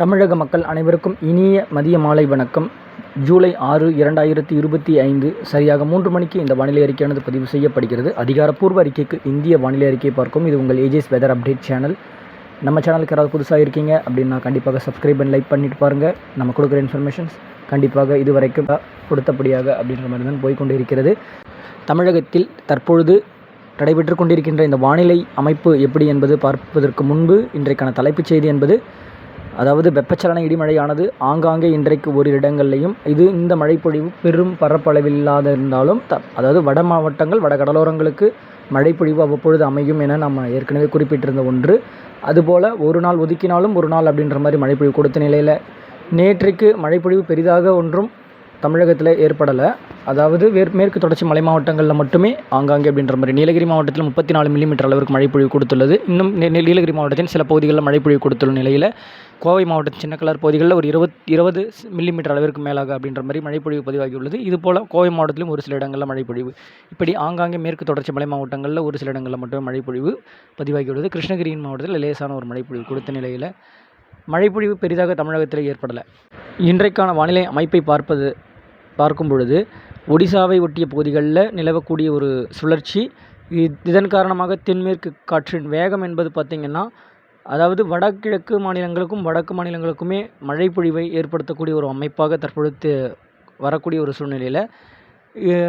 தமிழக மக்கள் அனைவருக்கும் இனிய மதிய மாலை வணக்கம். ஜூலை ஆறு இரண்டாயிரத்தி இருபத்தி ஐந்து சரியாக மூன்று மணிக்கு இந்த வானிலை அறிக்கையானது பதிவு செய்யப்படுகிறது. அதிகாரப்பூர்வ அறிக்கைக்கு இந்திய வானிலை அறிக்கையை பார்க்கும் இது உங்கள் ஏஜிஎஸ் வெதர் அப்டேட் சேனல் நம்ம சேனலுக்கு யாராவது புதுசாக இருக்கீங்க அப்படின்னா கண்டிப்பாக சப்ஸ்கிரைப் அண்ட் லைக் பண்ணிட்டு பாருங்கள் நம்ம கொடுக்குற இன்ஃபர்மேஷன்ஸ் கண்டிப்பாக இதுவரைக்கும் கொடுத்தபடியாக அப்படின்ற மாதிரி தான் போய்கொண்டு இருக்கிறது. தமிழகத்தில் தற்பொழுது நடைபெற்று கொண்டிருக்கின்ற இந்த வானிலை அமைப்பு எப்படி என்பது பார்ப்பதற்கு முன்பு இன்றைக்கான தலைப்புச் செய்தி என்பது அதாவது வெப்பச்சலன இடிமழையானது ஆங்காங்கே இன்றைக்கு ஓரிரு இடங்கள்லையும் இது இந்த மழைப்பொழிவு பெரும் பரப்பளவில்லாத இல்லாத இருந்தாலும் த அதாவது வட மாவட்டங்கள் வட கடலோரங்களுக்கு மழைப்பொழிவு அவ்வப்பொழுது அமையும் என நம்ம ஏற்கனவே குறிப்பிட்டிருந்த ஒன்று. அதுபோல் ஒரு நாள் ஒதுக்கினாலும் ஒரு நாள் அப்படின்ற மாதிரி மழைப்பொழிவு கொடுத்த நிலையில் நேற்றைக்கு மழைப்பொழிவு பெரிதாக ஒன்றும் தமிழகத்தில் ஏற்படலை. அதாவது வேர் மேற்கு தொடர்ச்சி மலை மாவட்டங்களில் மட்டுமே ஆங்காங்கே அப்படின்ற மாதிரி நீலகிரி மாவட்டத்தில் முப்பத்தி நாலு மில்லிமீட்டர் அளவுக்கு மழைப்பொழிவு கொடுத்துள்ளது. இன்னும் நீலகிரி மாவட்டத்தின் சில பகுதிகளில் மழைப்பொழிவு கொடுத்துள்ள நிலையில் கோவை மாவட்டத்தின் சின்னக்கலர் பகுதிகளில் ஒரு இருபத் இருபது மில்லிமீட்டர் அளவிற்கு மேலாக அப்படின்ற மாதிரி மழைப்பொழிவு பதிவாகியுள்ளது. இதுபோல் கோவை மாவட்டத்திலும் ஒரு சில இடங்களில் மழைப்பொழிவு. இப்படி ஆங்காங்கே மேற்கு தொடர்ச்சி மலை மாவட்டங்களில் ஒரு சில இடங்களில் மட்டுமே மழைப்பொழிவு பதிவாகியுள்ளது. கிருஷ்ணகிரியின் மாவட்டத்தில் லேசான ஒரு மழைப்பொழிவு கொடுத்த நிலையில் மழைப்பொழிவு பெரிதாக தமிழகத்தில் ஏற்படலை. இன்றைக்கான வானிலை அமைப்பை பார்ப்பது பார்க்கும் பொழுது ஒடிசாவை ஒட்டிய பகுதிகளில் நிலவக்கூடிய ஒரு சுழற்சி இதன் காரணமாக தென்மேற்கு காற்றின் வேகம் என்பது பார்த்திங்கன்னா அதாவது வடகிழக்கு மாநிலங்களுக்கும் வடக்கு மாநிலங்களுக்குமே மழைப்பொழிவை ஏற்படுத்தக்கூடிய ஒரு அமைப்பாக தற்பொழுது வரக்கூடிய ஒரு சூழ்நிலையில்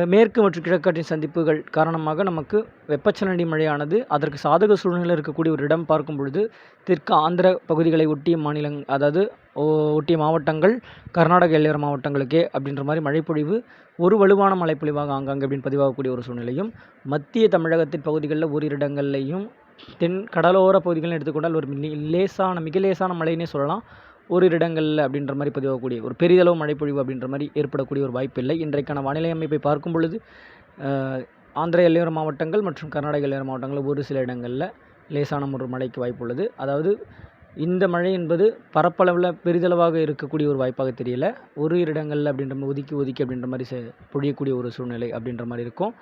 மேற்கு மற்றும் கிழக்காற்றின் சந்திப்புகள் காரணமாக நமக்கு வெப்பச்சலனடி மழையானது அதற்கு சாதக சூழ்நிலை இருக்கக்கூடிய ஒரு இடம் பார்க்கும் பொழுது தெற்கு ஆந்திர பகுதிகளை ஒட்டிய மாநிலங் அதாவது ஒட்டிய மாவட்டங்கள் கர்நாடக எல்லையோர மாவட்டங்களுக்கே அப்படின்ற மாதிரி மழைப்பொழிவு ஒரு வலுவான மழைப்பொழிவாக ஆங்காங்கே அப்படின்னு பதிவாகக்கூடிய ஒரு சூழ்நிலையும் மத்திய தமிழகத்தின் பகுதிகளில் ஓரிரு இடங்கள்லையும் தென் கடலோர பகுதிகள்னு எடுத்துக்கொண்டால் ஒரு மில்லி லேசான மிக லேசான மழைன்னே சொல்லலாம். ஒரு இடங்களில் அப்படின்ற மாதிரி பதிவாகக்கூடிய ஒரு பெரிதளவு மழைப்பொழிவு அப்படின்ற மாதிரி ஏற்படக்கூடிய ஒரு வாய்ப்பு இல்லை. இன்றைக்கான வானிலை அமைப்பை பார்க்கும் பொழுது ஆந்திர எல்லையோர மாவட்டங்கள் மற்றும் கர்நாடக எல்லையோர மாவட்டங்களில் ஒரு சில இடங்களில் லேசான ஒரு மழைக்கு வாய்ப்பு உள்ளது. அதாவது இந்த மழை என்பது பரப்பளவில் பெரிதளவாக இருக்கக்கூடிய ஒரு வாய்ப்பாக தெரியல. ஒரு இரு இடங்களில் அப்படின்ற மாதிரி ஒதுக்கி ஒதுக்கி அப்படின்ற மாதிரி செ- பொழியக்கூடிய ஒரு சூழ்நிலை அப்படின்ற மாதிரி இருக்கும்.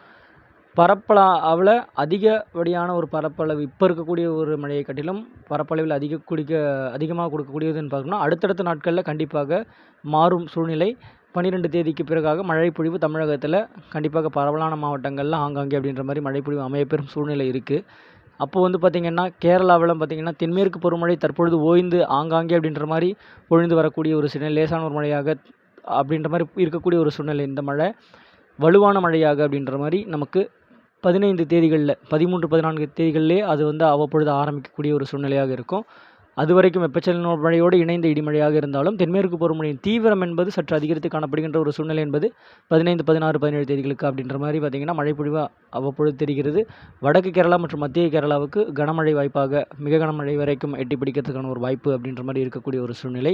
பரப்பளவில் அதிகப்படியான ஒரு பரப்பளவு இப்போ இருக்கக்கூடிய ஒரு மழையை காட்டிலும் பரப்பளவில் அதிக குடிக்க அதிகமாக கொடுக்கக்கூடியதுன்னு பார்த்தோம்னா அடுத்தடுத்த நாட்களில் கண்டிப்பாக மாறும் சூழ்நிலை. பன்னிரெண்டு தேதிக்கு பிறகாக மழைப்பொழிவு தமிழகத்தில் கண்டிப்பாக பரவலான மாவட்டங்களில் ஆங்காங்கே அப்படின்ற மாதிரி மழைப்பொழிவு அமையப்பெறும் சூழ்நிலை இருக்குது அப்போது வந்து பார்த்திங்கன்னா கேரளாவிலாம் பார்த்திங்கன்னா தென்மேற்கு பருவமழை தற்பொழுது ஓய்ந்து ஆங்காங்கே அப்படின்ற மாதிரி பொழிந்து வரக்கூடிய ஒரு சூழ்நிலை லேசான ஒரு மழையாக அப்படின்ற மாதிரி இருக்கக்கூடிய ஒரு சூழ்நிலை இந்த மழை வலுவான மழையாக அப்படின்ற மாதிரி நமக்கு பதினைந்து தேதிகளில் பதிமூன்று பதினான்கு தேதிகளிலே அது வந்து அவ்வப்பொழுது ஆரம்பிக்கக்கூடிய ஒரு சூழ்நிலையாக இருக்கும். அதுவரைக்கும் வெப்பச்சலன மழையோடு இணைந்த இடிமழையாக இருந்தாலும் தென்மேற்கு பருவமழையின் தீவிரம் என்பது சற்று அதிகரித்து காணப்படுகின்ற ஒரு சூழ்நிலை என்பது பதினைந்து பதினாறு பதினேழு தேதிகளுக்கு அப்படின்ற மாதிரி பார்த்திங்கன்னா மழைப்பொழிவு அவ்வப்பொழுது தெரிகிறது. வடக்கு கேரளா மற்றும் மத்திய கேரளாவுக்கு கனமழை வாய்ப்பாக மிக கனமழை வரைக்கும் எட்டி பிடிக்கிறதுக்கான ஒரு வாய்ப்பு அப்படின்ற மாதிரி இருக்கக்கூடிய ஒரு சூழ்நிலை.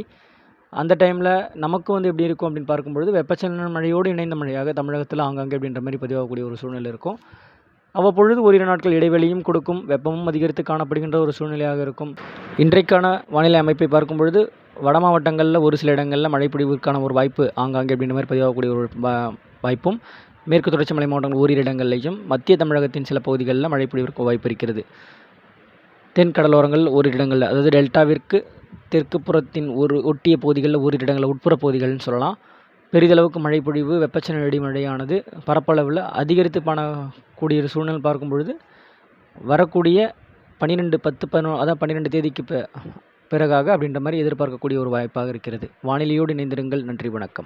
அந்த டைமில் நமக்கு வந்து எப்படி இருக்கும் அப்படின்னு பார்க்கும்பொழுது வெப்பச்சலன மழையோடு இணைந்த மழையாக தமிழகத்தில் ஆங்காங்கே அப்படின்ற மாதிரி பதிவாகக்கூடிய ஒரு சூழ்நிலை இருக்கும். அவ்வப்பொழுது ஓரிரு நாட்கள் இடைவெளியும் கொடுக்கும் வெப்பமும் அதிகரித்து காணப்படுகின்ற ஒரு சூழ்நிலையாக இருக்கும். இன்றைக்கான வானிலை அமைப்பை பார்க்கும் பொழுது வட மாவட்டங்களில் ஒரு சில இடங்களில் மழைப்பொழிவிற்கான ஒரு வாய்ப்பு ஆங்காங்கே அப்படின்ற மாதிரி பதிவாகக்கூடிய ஒரு வாய்ப்பும் மேற்கு தொடர்ச்சி மலை மாவட்டங்கள் ஓரிரு இடங்களிலையும் மத்திய தமிழகத்தின் சில பகுதிகளில் மழைப்பொழிவிற்கு வாய்ப்பு இருக்கிறது. தென் கடலோரங்கள் ஓரிரு இடங்களில் அதாவது டெல்டாவிற்கு தெற்கு புறத்தின் ஒரு ஒட்டிய பகுதிகளில் ஓரிரு இடங்களில் உட்புற பகுதிகள்னு சொல்லலாம். பெரிதளவுக்கு மழைப்பொழிவு வெப்பச்சலன இடிமழையானது பரப்பளவில் அதிகரித்து காணக்கூடிய ஒரு சூழ்நிலை பார்க்கும் பொழுது வரக்கூடிய பன்னிரெண்டு பத்து பதினொன்று அதான் பன்னிரெண்டு தேதிக்கு பி பிறகாக அப்படின்ற மாதிரி எதிர்பார்க்கக்கூடிய ஒரு வாய்ப்பாக இருக்கிறது. வானிலையோடு இணைந்திருங்கள். நன்றி வணக்கம்.